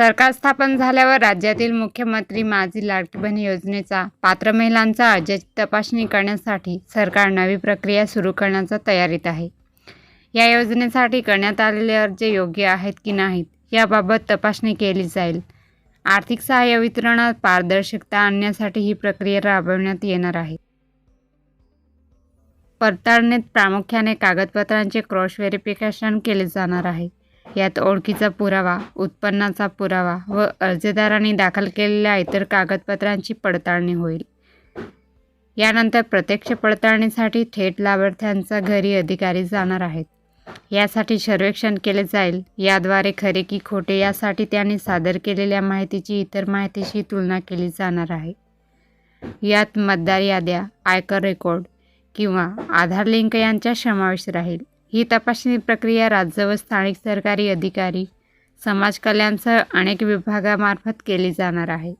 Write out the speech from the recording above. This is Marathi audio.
सरकार स्थापन झाल्यावर राज्यातील मुख्यमंत्री माझी लाडकी बहीण योजनेचा पात्र महिलांचा अर्ज तपासणी करण्यासाठी सरकार नवी प्रक्रिया सुरू करण्याच्या तयारीत आहे. या योजनेसाठी करण्यात आलेले अर्ज योग्य आहेत की नाहीत याबाबत तपासणी केली जाईल. आर्थिक सहाय्य वितरणात पारदर्शकता आणण्यासाठी ही प्रक्रिया राबवण्यात येणार आहे. पडताळणीत प्रामुख्याने कागदपत्रांचे क्रॉस व्हेरिफिकेशन केले जाणार आहे. यात ओळखीचा पुरावा उत्पन्नाचा पुरावा व अर्जदारांनी दाखल केलेल्या इतर कागदपत्रांची पडताळणी होईल. यानंतर प्रत्यक्ष पडताळणीसाठी थेट लाभार्थ्यांच्या घरी अधिकारी जाणार आहेत. यासाठी सर्वेक्षण केले जाईल. याद्वारे खरे की खोटे यासाठी त्यांनी सादर केलेल्या माहितीची इतर माहितीशी तुलना केली जाणार आहे. यात मतदार याद्या आयकर रेकॉर्ड किंवा आधार लिंक यांचा समावेश राहील. ही तपासणी प्रक्रिया राज्य व स्थानिक सरकारी अधिकारी समाज कल्याणसह अनेक विभागामार्फत केली जाणार आहे.